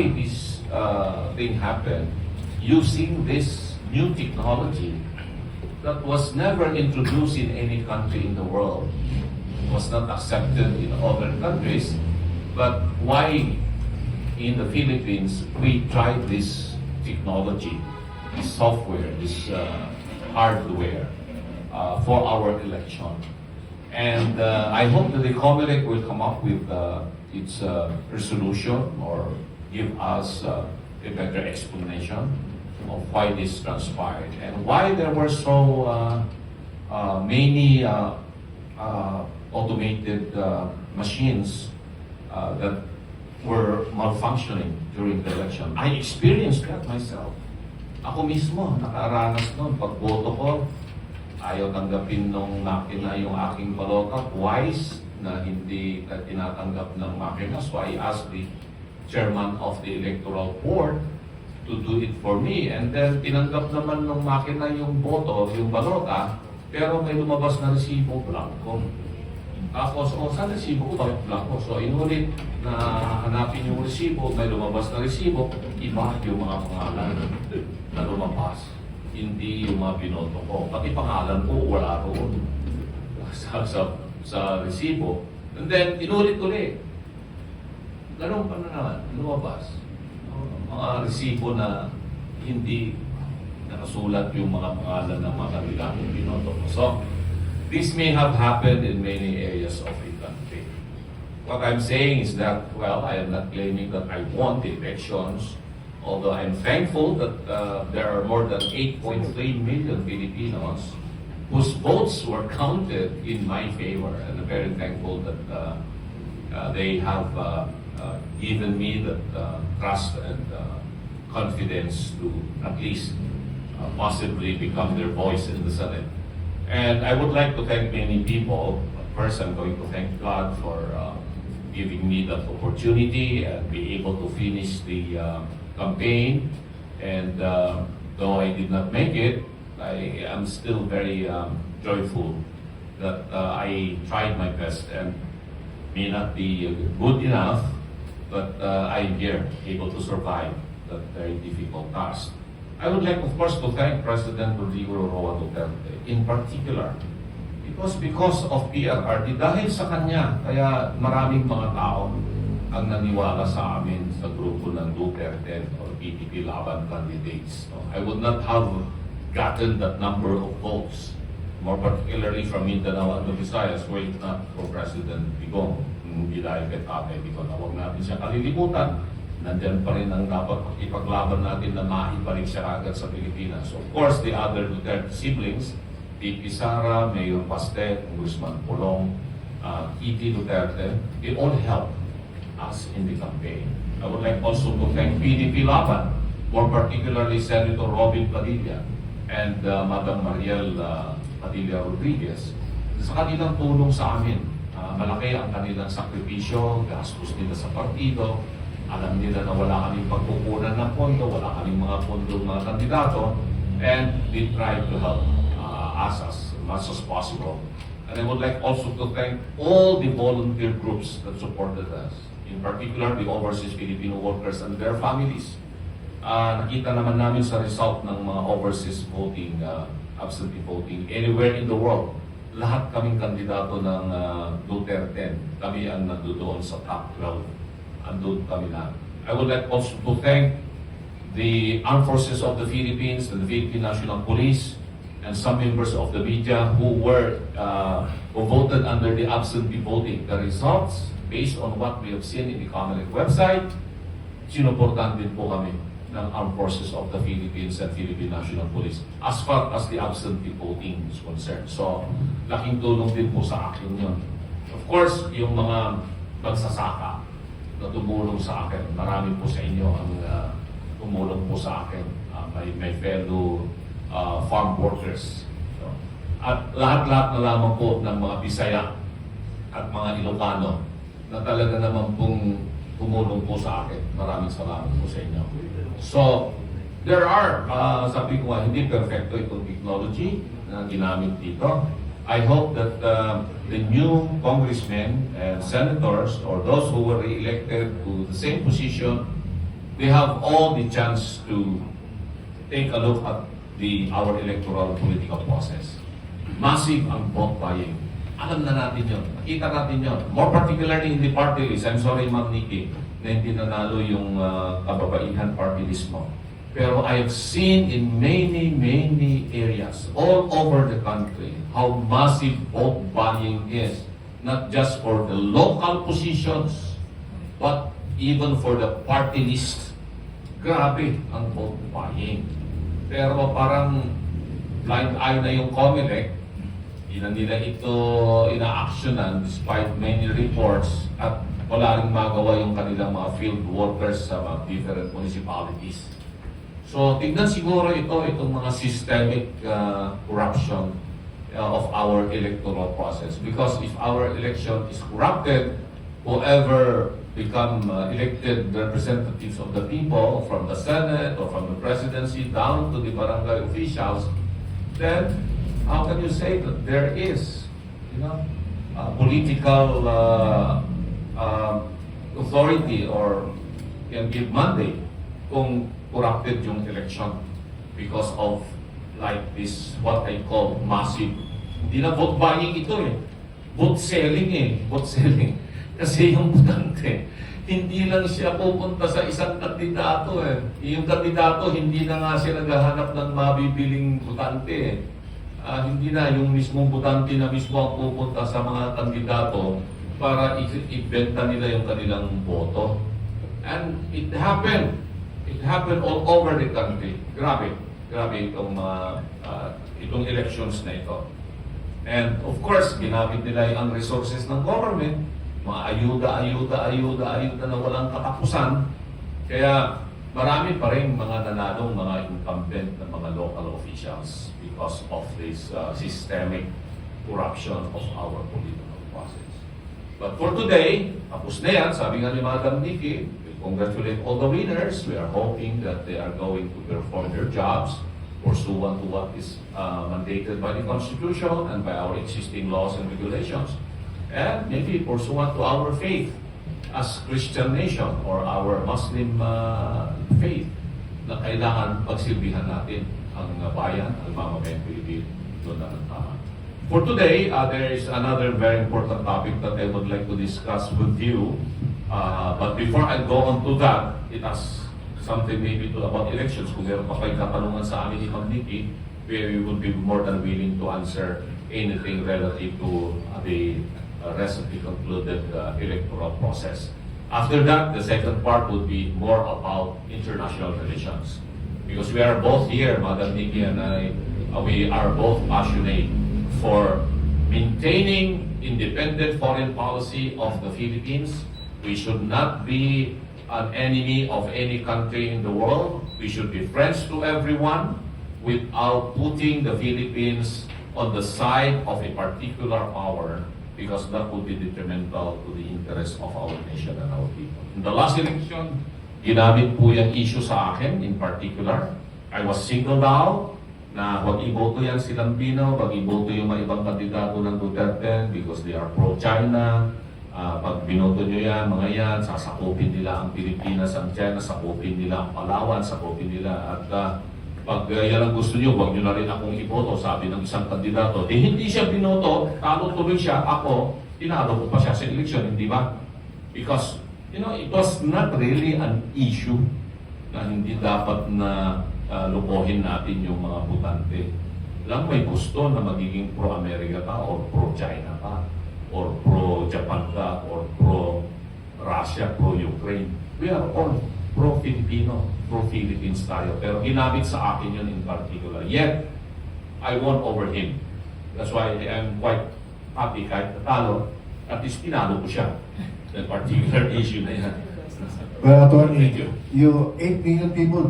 why this uh, thing happened using this new technology that was never introduced in any country in the world, was not accepted in other countries, but why in the Philippines we tried this technology, this software, this uh, hardware uh, for our election. And uh, I hope that the COMELEC will come up with uh, its uh, resolution or give us uh, a better explanation of why this transpired and why there were so uh, uh, many uh, uh, automated uh, machines uh, that were malfunctioning during the election. I experienced that myself. Ako mismo, nakaranas noon. Pag boto ko, ayaw tanggapin nung makina yung aking balota twice na hindi na tinatanggap ng makina. So I asked the chairman of the electoral board to do it for me. And then tinanggap naman ng makina yung boto, yung balota, pero may lumabas na resibo blanco. Tapos, oh, saan resibo ko? Bakit blanco? So, inulit na hanapin yung resibo, may lumabas na resibo, iba yung mga pangalan na lumabas. Hindi yung mga binoto ko. Pati pangalan ko, wala roon sa, sa, sa resibo. And then, inulit-ulit. Ganun pa na naman, lumabas. Mga resibo na hindi nakasulat yung mga pangalan ng mga kandidatong binoto ko. So, this may have happened in many areas of the country. What I'm saying is that, well, I am not claiming that I won the elections, although I'm thankful that uh, there are more than 8.3 million Filipinos whose votes were counted in my favor, and I'm very thankful that uh, uh, they have uh, given me the uh, trust and uh, confidence to at least uh, possibly become their voice in the Senate. And I would like to thank many people. First, I'm going to thank God for uh, giving me that opportunity and be able to finish the uh, campaign. And uh, though I did not make it, I am still very um, joyful that uh, I tried my best and may not be good enough, but uh, I'm here, able to survive that very difficult task. I would like, of course, to thank President Rodrigo Roa Duterte in particular. Because because of PRRD, dahil sa kanya, kaya maraming mga tao ang naniwala sa amin sa grupo ng Duterte or PPP Laban candidates. No? I would not have gotten that number of votes, more particularly from Mindanao and the Visayas, were it not for President Digong. Dahil kay Tatay Digong na huwag natin siya kalilimutan nandiyan pa rin ang dapat ipaglaban natin na maibalik siya agad sa Pilipinas. Of course, the other Duterte siblings, Pipi Sara, Mayor Paste, Guzman Pulong, uh, Kitty Duterte, they all helped us in the campaign. I would like also to thank PDP Laban, more particularly Senator Robin Padilla and uh, Madam Mariel uh, Padilla Rodriguez sa kanilang tulong sa amin. Uh, malaki ang kanilang sakripisyo, gastos nila sa partido, alam nila na wala kaming pagkukunan ng pondo, wala kaming mga pondo mga kandidato, and they try to help uh, us as much as possible. And I would like also to thank all the volunteer groups that supported us, in particular the overseas Filipino workers and their families. Uh, nakita naman namin sa result ng mga overseas voting, uh, absentee voting, anywhere in the world. Lahat kaming kandidato ng uh, Duterte. Kami ang nandoon sa top 12 andun kami na. I would like also to thank the Armed Forces of the Philippines and the Philippine National Police and some members of the media who were uh, who voted under the absentee voting. The results, based on what we have seen in the Comelec website, sinuportahan din po kami ng Armed Forces of the Philippines and Philippine National Police as far as the absentee voting is concerned. So, laking tulong din po sa akin yun. Of course, yung mga magsasaka, na tumulong sa akin. Marami po sa inyo ang uh, tumulong po sa akin. Uh, my, my fellow uh, farm workers. So, at lahat-lahat na lamang po ng mga Bisaya at mga Ilocano na talaga naman pong tumulong po sa akin. Maraming salamat po sa inyo. So, there are, uh, sabi ko nga, hindi perfecto itong technology na ginamit dito. I hope that uh, the new congressmen and senators or those who were re-elected to the same position they have all the chance to take a look at the our electoral political process. Massive ang vote buying. Alam na natin yun. Nakita natin yun. More particularly in the party list. I'm sorry, Ma'am Nikki, na hindi nanalo yung uh, kababaihan party list mo. Pero I have seen in many, many areas all over the country how massive vote buying is. Not just for the local positions, but even for the party list. Grabe ang vote buying. Pero parang blind eye na yung COMELEC, hindi nila ito ina-actionan despite many reports at wala rin magawa yung kanilang mga field workers sa mga different municipalities. So, tignan siguro ito, itong mga systemic uh, corruption uh, of our electoral process. Because if our election is corrupted, whoever become uh, elected representatives of the people from the Senate or from the presidency down to the barangay officials, then how can you say that there is, you know, uh, political uh, uh, authority or can give mandate kung corrupted yung election because of like this, what I call massive, hindi na vote buying ito eh. Vote selling eh. Vote selling. Kasi yung butante, hindi lang siya pupunta sa isang kandidato eh. Yung kandidato, hindi na nga siya naghahanap ng mabibiling butante eh. Ah, hindi na yung mismong butante na mismo ang pupunta sa mga kandidato para ibenta nila yung kanilang boto. And it happened. It happened all over the country. Grabe. Grabe itong mga ah, itong elections na ito. And of course, ginamit nila ang resources ng government, mga ayuda, ayuda, ayuda, ayuda na walang katapusan. Kaya marami pa rin mga nanalong mga incumbent na mga local officials because of this uh, systemic corruption of our political process. But for today, tapos na yan, sabi nga ni Madam Nikki, we congratulate all the winners. We are hoping that they are going to perform their jobs pursuant to what is uh, mandated by the Constitution and by our existing laws and regulations. And maybe pursuant to our faith as Christian nation or our Muslim uh, faith na kailangan pagsilbihan natin ang bayan, ang mamamayang Pilipino doon na tama. For today, uh, there is another very important topic that I would like to discuss with you. Uh, but before I go on to that, it has something maybe to about elections. Kung meron pa kayong katanungan sa amin ni Ma'am Nikki, we would be more than willing to answer anything relative to uh, the uh, rest concluded uh, electoral process. After that, the second part would be more about international relations. Because we are both here, Madam Nikki and I, uh, we are both passionate for maintaining independent foreign policy of the Philippines. We should not be an enemy of any country in the world. We should be friends to everyone without putting the Philippines on the side of a particular power because that would be detrimental to the interest of our nation and our people. In the last election, ginamit po yung issue sa akin in particular. I was singled out na wag iboto yan si Lambino, wag iboto yung mga ibang kandidato ng Duterte because they are pro-China. Ah, pag binoto nyo yan, mga yan, sasakupin nila ang Pilipinas, ang China, sakupin nila ang Palawan, sakupin nila. At ah, pag uh, yan gusto nyo, wag nyo na rin akong iboto, sabi ng isang kandidato. Eh hindi siya binoto, talo tuloy siya, ako, tinalo ko pa siya sa eleksyon, hindi ba? Because, you know, it was not really an issue na hindi dapat na uh, lukohin natin yung mga butante. Lang may gusto na magiging pro-America ka or pro-China ka or pro-Japan ka or pro-Russia, pro-Ukraine. We are all pro-Filipino, pro-Philippines tayo. Pero ginamit sa akin yun in particular. Yet, I won over him. That's why I'm quite happy kahit natalo. At least tinalo ko siya. That particular issue na yan. Well, Attorney, you. you 8 million people